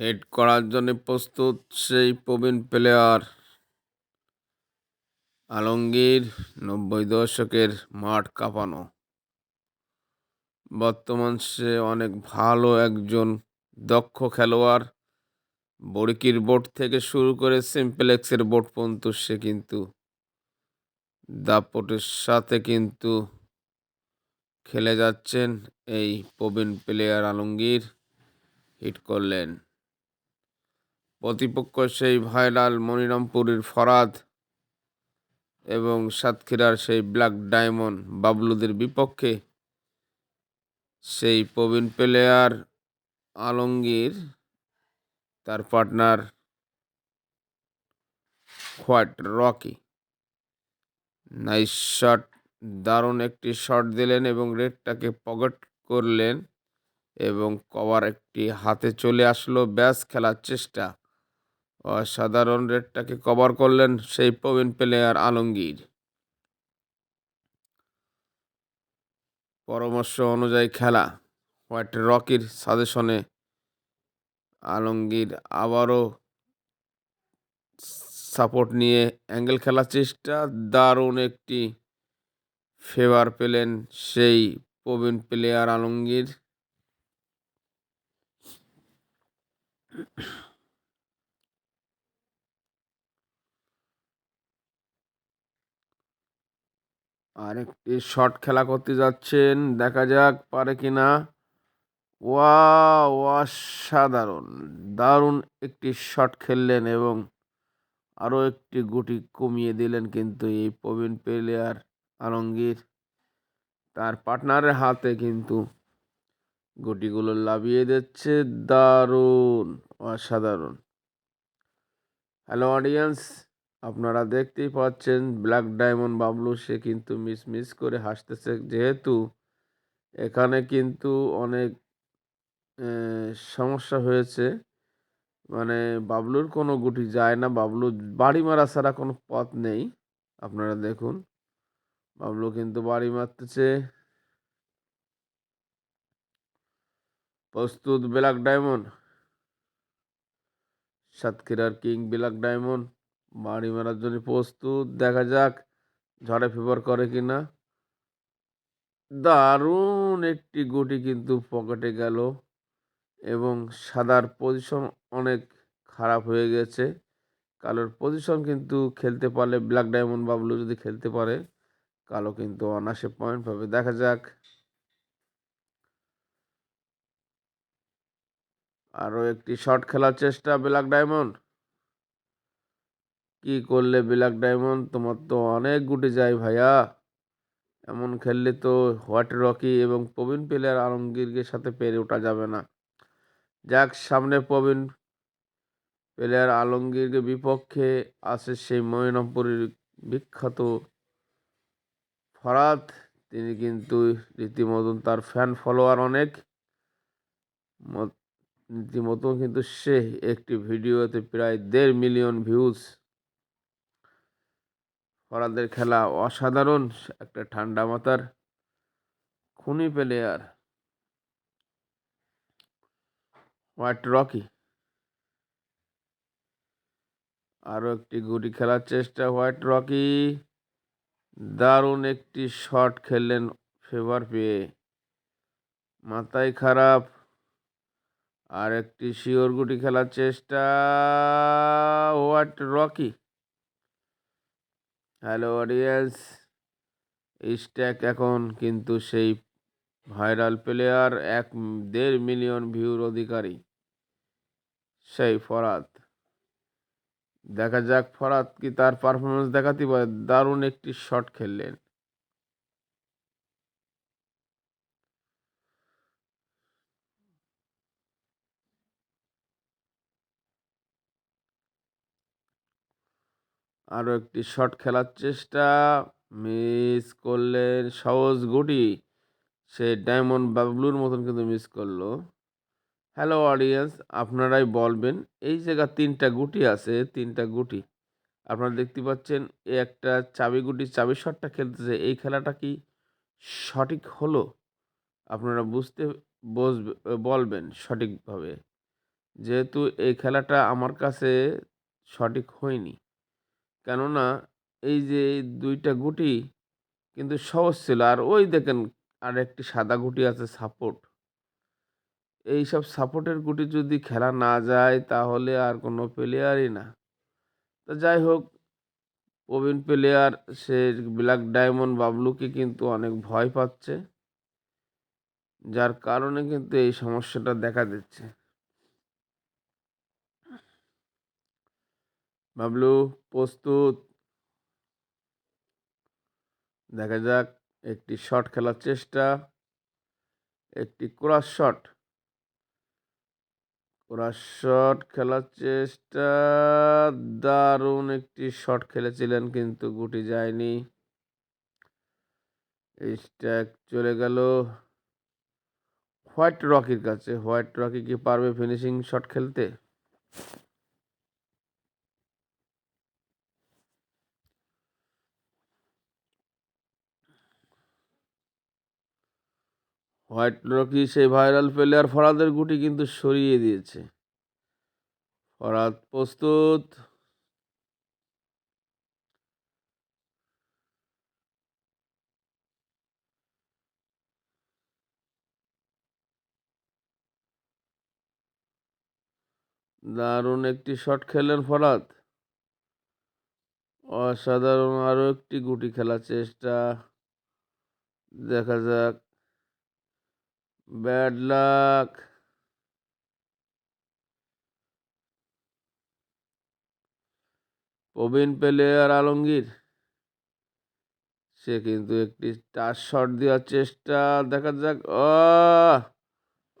Head করার জন্য প্রস্তুত সেই প্রবীণ প্লেয়ার আলমগীর, নব্বই দশকের মাঠ কাঁপানো। বর্তমান সে অনেক ভালো একজন দক্ষ খেলোয়াড়। বড়িকির বোট থেকে শুরু করে সিম্পলেক্সের বোট পর্যন্ত সে কিন্তু দাপটের সাথে কিন্তু খেলে যাচ্ছেন এই প্রবীণ প্লেয়ার আলমগীর। হিট করলেন। প্রতিপক্ষ সেই ভাইরাল মনিরামপুরের ফরাদ এবং সাতক্ষীরার সেই ব্ল্যাক ডায়মন্ড বাবলুদের বিপক্ষে সেই প্রবীণ প্লেয়ার আলমগীর, তার partner white Rocky. Nice shot, দারুণ একটি শট দিলেন এবং রেডটাকে পকেট করলেন এবং কভার একটি হাতে চলে আসলো ব্যাস খেলার চেষ্টা। অসাধারণ রেটটাকে কভার করলেন সেই প্রবীণ প্লেয়ার আলমগীর। পরামর্শ অনুযায়ী খেলা, হোয়াইট রকির সাজেশনে আলমগীর আবারও সাপোর্ট নিয়ে অ্যাঙ্গেল খেলার চেষ্টা। দারুণ একটি ফেভার পেলেন সেই প্রবীণ প্লেয়ার আলমগীর। আরেকটি শট খেলা করতে যাচ্ছেন, দেখা যাক পারে কিনা ওয়া অসাধারণ। দারুণ একটি শট খেললেন এবং আরও একটি গুটি কমিয়ে দিলেন কিন্তু এই প্রবীণ প্লেয়ার আলমগীর। তার পার্টনারের হাতে কিন্তু গুটিগুলো লাভিয়ে দিচ্ছে। দারুণ, অসাধারণ। হ্যালো অডিয়েন্স আপনারা দেখতেই পাচ্ছেন ব্ল্যাক ডায়মন্ড বাবলু সে কিন্তু মিস মিস করে হাসতেছে। যেহেতু এখানে কিন্তু অনেক সমস্যা হয়েছে। মানে বাবলুর কোনো গুটি যায় না। বাবলু বাড়ি মারা ছাড়া কোনো পথ নেই। আপনারা দেখুন বাবলু কিন্তু বাড়ি মারতেছে। প্রস্তুত ব্ল্যাক ডায়মন্ড সাতক্ষীরার কিং ব্ল্যাক ডায়মন্ড বাড়ি মারার জন্য প্রস্তুত। দেখা যাক ঝড়ে ফেভার করে কি না দারুণ একটি গুটি কিন্তু পকেটে গেল এবং সাদার পজিশন অনেক খারাপ হয়ে গেছে। কালোর পজিশন কিন্তু খেলতে পারলে ব্ল্যাক ডায়মন্ড বাবলু যদি খেলতে পারে, কালো কিন্তু অনাসে পয়েন্ট পাবে। দেখা যাক। আরও একটি শট খেলার চেষ্টা ব্ল্যাক ডায়মন্ড কি করলে ব্ল্যাক ডায়মন্ড তোমার তো অনেক গুটে যায় ভাইয়া। এমন খেললে তো হোয়াট রকি এবং প্রবীণ প্লেয়ার আলমগীরকে সাথে পেরে ওঠা যাবে না। যাক, সামনে প্রবীণ প্লেয়ার আলমগীরকে বিপক্ষে আছে সেই ময়নামপুরের বিখ্যাত ফরাত তিনি কিন্তু রীতিমতন তার ফ্যান ফলোয়ার অনেক। রীতিমতন কিন্তু সে একটি ভিডিওতে প্রায় দেড় মিলিয়ন ভিউজ ফরাদের খেলা অসাধারণ, একটা ঠান্ডা মাথার খুনি প্লেয়ার হোয়াইট রকি আরও একটি গুটি খেলার চেষ্টা হোয়াইট রকি দারুণ একটি শট খেললেন ফেভার পেয়ে। মাথায় খারাপ। আর একটি শিওর গুটি খেলার চেষ্টা white Rocky hello audience stack এখন কিন্তু সেই ভাইরাল প্লেয়ার এক দেড় মিলিয়ন ভিউর অধিকারী, সেই ফরাত দেখা যাক ফরাত কি তার পারফরমেন্স দেখাতে পারে। দারুণ একটি শট খেললেন। আরও একটি শট খেলার চেষ্টা। মিস করলেন সহজ গুটি। সে ডায়মন্ড বাবলুর মতন কিন্তু মিস করল। হ্যালো অডিয়েন্স, আপনারাই বলবেন, এই জায়গা তিনটা গুটি আছে, তিনটা গুটি। আপনারা দেখতে পাচ্ছেন, এ একটা চাবি গুটি, চাবি শটটা খেলতেছে। এই খেলাটা কি সঠিক হলো? আপনারা বুঝতে বসবে, বলবেন সঠিকভাবে। যেহেতু এই খেলাটা আমার কাছে সঠিক হয়নি। কেননা এই যে দুইটা গুটি কিন্তু সহজ ছিল। আর ওই দেখেন আর একটি সাদা গুটি আছে সাপোর্ট এই সব সাপোর্টের গুটি যদি খেলা না যায় তাহলে আর কোনো প্লেয়ারই না। তো যাই হোক, প্রবীণ প্লেয়ার সে ব্ল্যাক ডায়মন্ড বাবলুকে কিন্তু অনেক ভয় পাচ্ছে। যার কারণে কিন্তু এই সমস্যাটা দেখা দিচ্ছে। বাবলু, প্রস্তুত। দেখা যাক, একটি শট খেলার চেষ্টা, একটি ক্রস শট ক্রস শট খেলার চেষ্টা, দারুণ একটি শট খেলেছিলেন কিন্তু গুটি যায়নি। স্ট্যাক চলে গেল হোয়াইট রকির কাছে। হোয়াইট রকি কি পারবে ফিনিশিং শট খেলতে? হোয়াইট রকি সেই ভাইরাল প্লেয়ার ফরাদের গুটি কিন্তু সরিয়ে দিয়েছে। ফরাদ প্রস্তুত। দারুণ একটি শট খেলেন ফরাদ। অসাধারণ আরও একটি গুটি খেলার চেষ্টা। দেখা যাক। ব্যাড লাক প্রবীণ প্লেয়ার আলমগীর। সে কিন্তু একটি টাচ শট দেওয়ার চেষ্টা। দেখা যাক।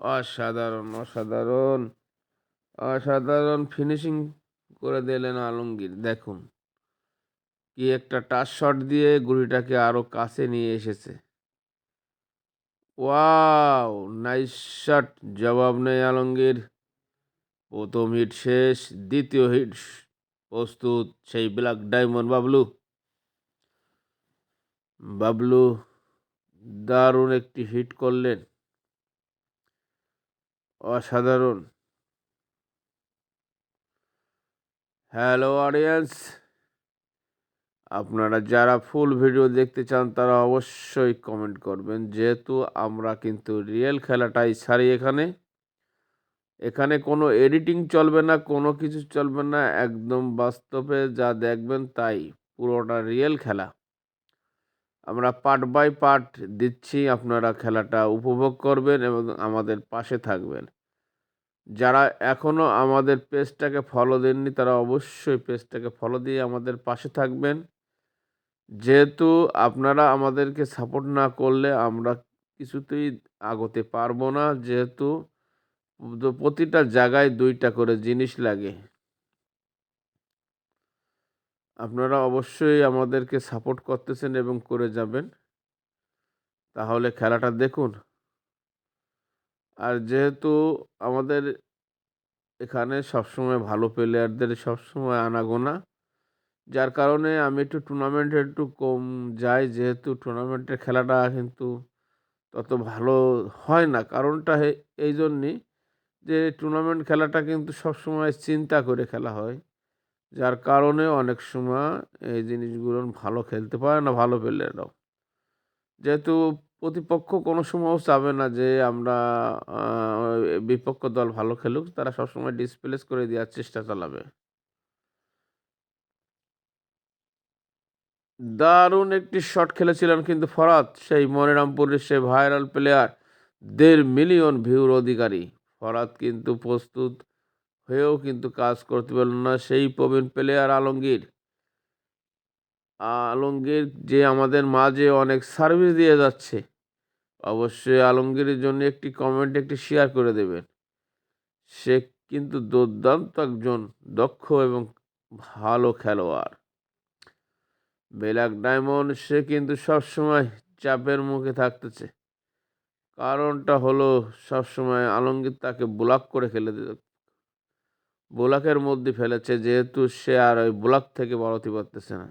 অসাধারণ অসাধারণ অসাধারণ ফিনিশিং করে দিলেন আলমগীর। দেখুন, কি একটা টাচ শট দিয়ে গুড়িটাকে আরও কাছে নিয়ে এসেছে। ওয়াও, নাইস শট, জবাব নেই আলমগীর। প্রথম হিট শেষ, দ্বিতীয় হিট প্রস্তুত সেই ব্ল্যাক ডায়মন্ড বাবলু। বাবলু দারুণ একটি হিট করলেন। অসাধারণ। হ্যালো অডিয়েন্স আপনারা যারা ফুল ভিডিও দেখতে চান, তারা অবশ্যই কমেন্ট করবেন। যেহেতু আমরা কিন্তু রিয়েল খেলাটাই ছাড়ি এখানে। এখানে কোনো এডিটিং চলবে না, কোনো কিছু চলবে না। একদম বাস্তবে যা দেখবেন তাই, পুরোটা রিয়েল খেলা। আমরা পার্ট বাই পার্ট দিচ্ছি, আপনারা খেলাটা উপভোগ করবেন এবং আমাদের পাশে থাকবেন। যারা এখনও আমাদের পেজটাকে ফলো দেননি, তারা অবশ্যই পেজটাকে ফলো দিয়ে আমাদের পাশে থাকবেন। যেহেতু আপনারা আমাদেরকে সাপোর্ট না করলে আমরা কিছুতেই আগোতে পারব না। যেহেতু প্রতিটা জায়গায় দুইটা করে জিনিস লাগে। আপনারা অবশ্যই আমাদেরকে সাপোর্ট করতেছেন এবং করে যাবেন। তাহলে খেলাটা দেখুন। আর যেহেতু আমাদের এখানে সবসময় ভালো প্লেয়ারদের সবসময় আনাগোনা যার কারণে আমি একটু টুর্নামেন্টে একটু কম যাই, যেহেতু টুর্নামেন্টের খেলাটা কিন্তু তত ভালো হয় না। কারণটা এই জন্যই যে টুর্নামেন্ট খেলাটা কিন্তু সবসময় চিন্তা করে খেলা হয়। যার কারণে অনেক সময় এই জিনিসগুলো ভালো খেলতে পারে না, ভালো প্লেয়াররাও যেহেতু প্রতিপক্ষ কোনো সময়ও চাবে না যে আমরা বিপক্ষ দল ভালো খেলুক, তারা সবসময় ডিসপ্লেস করে দেওয়ার চেষ্টা চালাবে। দারুণ একটি শট খেলেছিলেন কিন্তু ফরাত সেই মনিরামপুরের সেই ভাইরাল প্লেয়ার দেড় মিলিয়ন ভিউর অধিকারী। ফরাত কিন্তু প্রস্তুত হয়েও কিন্তু কাজ করতে পারল না সেই প্রবীণ প্লেয়ার আলমগীর। আলমগীর যে আমাদের মাঝে অনেক সার্ভিস দিয়ে যাচ্ছে, অবশ্যই আলমগীরের জন্য একটি কমেন্ট একটি শেয়ার করে দেবেন। সে কিন্তু দুর্দান্ত একজন দক্ষ এবং ভালো খেলোয়াড়। ব্ল্যাক ডায়মন্ড, সে কিন্তু সবসময় চাপের মুখে থাকতেছে। কারণটা হলো সবসময় আলমগীর তাকে ব্লক করে ফেলে দিত ব্লকের মধ্যে ফেলেছে যেহেতু সে আর ওই ব্লক থেকে বাড়তে পারতেছে না।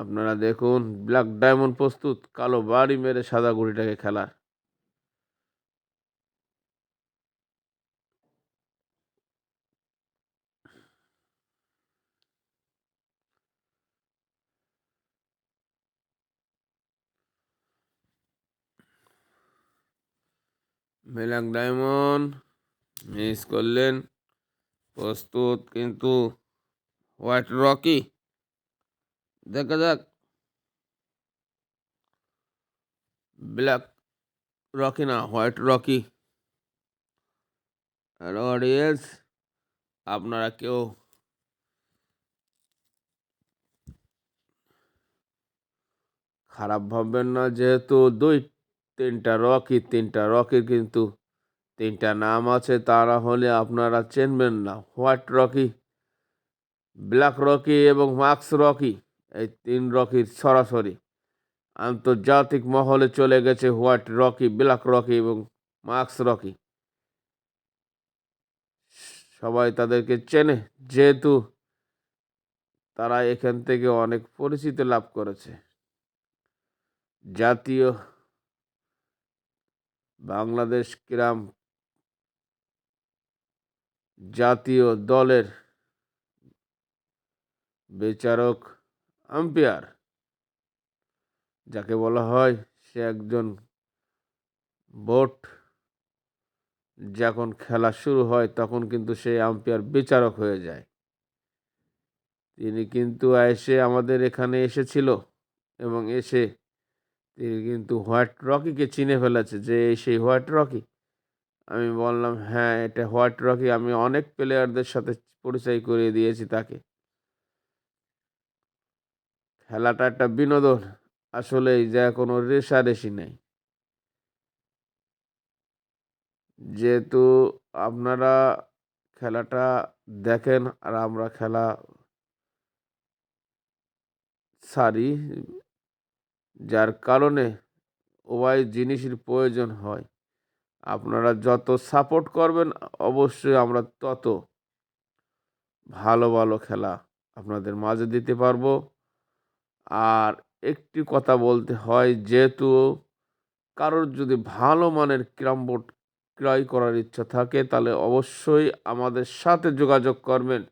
আপনারা দেখুন, ব্ল্যাক ডায়মন্ড প্রস্তুত, কালো বাড়ি মেরে সাদা গুড়িটাকে খেলার। ব্ল্যাক ডায়মন্ড মিস করলেন প্রস্তুত কিন্তু হোয়াইট রকি দেখা যাক ব্ল্যাক রকি না হোয়াইট রকি হ্যালো অডিয়েন্স আপনারা কেউ খারাপ ভাববেন না যেহেতু দুই তিনটা রকি, তিনটা রকির কিন্তু তিনটা নাম আছে, তারা হলে আপনারা চেনবেন না। হোয়াইট রকি, ব্ল্যাক রকি এবং মাক্স রকি, এই তিন রকির সরাসরি আন্তর্জাতিক মহলে চলে গেছে হোয়াইট রকি, ব্ল্যাক রকি এবং মাক্স রকি। সবাই তাদেরকে চেনে, যেহেতু তারা এখান থেকে অনেক পরিচিতি লাভ করেছে। জাতীয় বাংলাদেশ ক্রীড়া জাতীয় দলের বিচারক আম্পায়ার, যাকে বলা হয় সে একজন বোট। যখন খেলা শুরু হয়, তখন কিন্তু সেই আম্পায়ার বিচারক হয়ে যায়। তিনি কিন্তু এসে আমাদের এখানে এসেছিল এবং এসে কিন্তু হোয়াইট রকিকে চিনে ফেলেছে যে সেই হোয়াইট রকি। আমি বললাম হ্যাঁ এটা হোয়াইট রকি। আমি অনেক প্লেয়ারদের সাথে পরিচয় করিয়ে দিয়েছি তাকে। খেলাটা একটা বিনোদন। আসলে যা কোনো রেশারেশি নেই। যেহেতু আপনারা খেলাটা দেখেন আর আমরা খেলা সারি যার কারণে উভয় জিনিসের প্রয়োজন হয়। আপনারা যত সাপোর্ট করবেন, অবশ্যই আমরা তত ভালো ভালো খেলা আপনাদের মাঝে দিতে পারব। আর একটি কথা বলতে হয়, যেহেতু কারোর যদি ভালো মানের ক্রাম বোর্ড ক্রয় করার ইচ্ছা থাকে, তাহলে অবশ্যই আমাদের সাথে যোগাযোগ করবেন।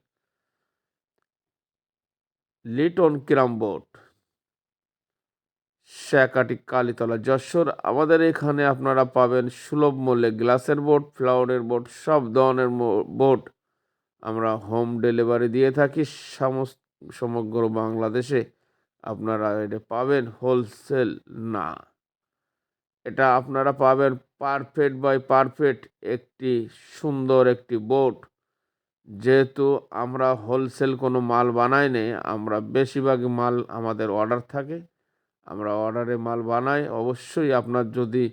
Liton carrom board. শ্যাকাটি Kalitala Jessore. আমাদের এখানে আপনারা পাবেন সুলভ মূল্যে গ্লাসের বোট ফ্লাওয়ারের বোট সব ধরনের বোট আমরা হোম ডেলিভারি দিয়ে থাকি। সমস্ত সমগ্র বাংলাদেশে আপনারা এটা পাবেন হোলসেল না। এটা আপনারা পাবেন পারফেক্ট বাই পারফেক্ট একটি সুন্দর একটি বোট যেহেতু আমরা হোলসেল কোনো মাল বানাই নেই, আমরা বেশিরভাগই মাল আমাদের অর্ডার থাকে। আমরা অর্ডারে মাল বানাই, অবশ্যই আপনার যদি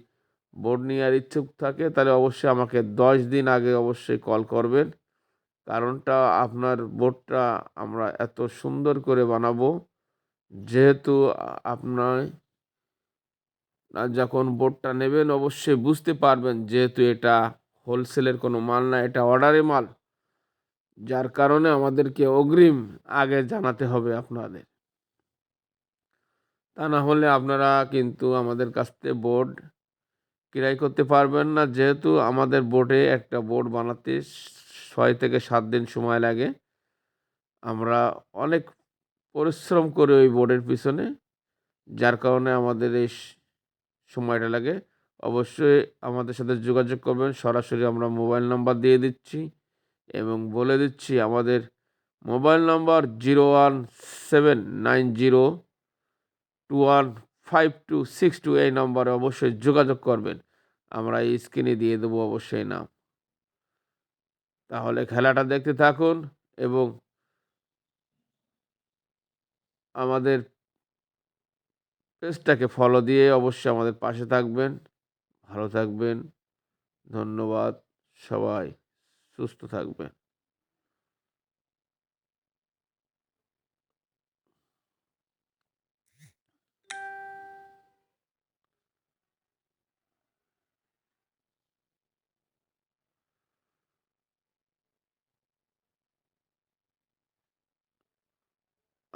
বোর্ড নেওয়ার ইচ্ছুক থাকে, তাহলে অবশ্যই আমাকে দশ দিন আগে অবশ্যই কল করবেন। কারণটা আপনার বোর্ডটা আমরা এত সুন্দর করে বানাবো, যেহেতু আপনার যখন বোর্ডটা নেবেন অবশ্যই বুঝতে পারবেন যেহেতু এটা হোলসেলের কোনো মাল না, এটা অর্ডারে মাল। যার কারণে আমাদেরকে অগ্রিম আগে জানাতে হবে আপনাদের। তা না হলে আপনারা কিন্তু আমাদের কাছ থেকে বোর্ড ক্রয় করতে পারবেন না। যেহেতু আমাদের বোর্ডে একটা বোর্ড বানাতে ছয় থেকে সাত দিন সময় লাগে। আমরা অনেক পরিশ্রম করি ওই বোর্ডের পিছনে, যার কারণে আমাদের এই সময়টা লাগে। অবশ্যই আমাদের সাথে যোগাযোগ করবেন। সরাসরি আমরা মোবাইল নাম্বার দিয়ে দিচ্ছি এবং বলে দিচ্ছি আমাদের mobile number zero one seven nine zero two one five two six two এই নম্বরে অবশ্যই যোগাযোগ করবেন। আমরা এই স্ক্রিনে দিয়ে দেবো অবশ্যই নাম। তাহলে খেলাটা দেখতে থাকুন এবং আমাদের পেজটাকে ফলো দিয়ে অবশ্যই আমাদের পাশে থাকবেন। ভালো থাকবেন। ধন্যবাদ। সবাই সুস্থ থাকবেন।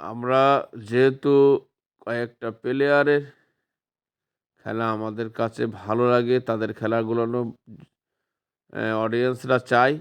আমরা যেহেতু কয়েকটা প্লেয়ারের খেলা আমাদের কাছে ভালো লাগে তাদের খেলাগুলো অডিয়েন্সরা চায়।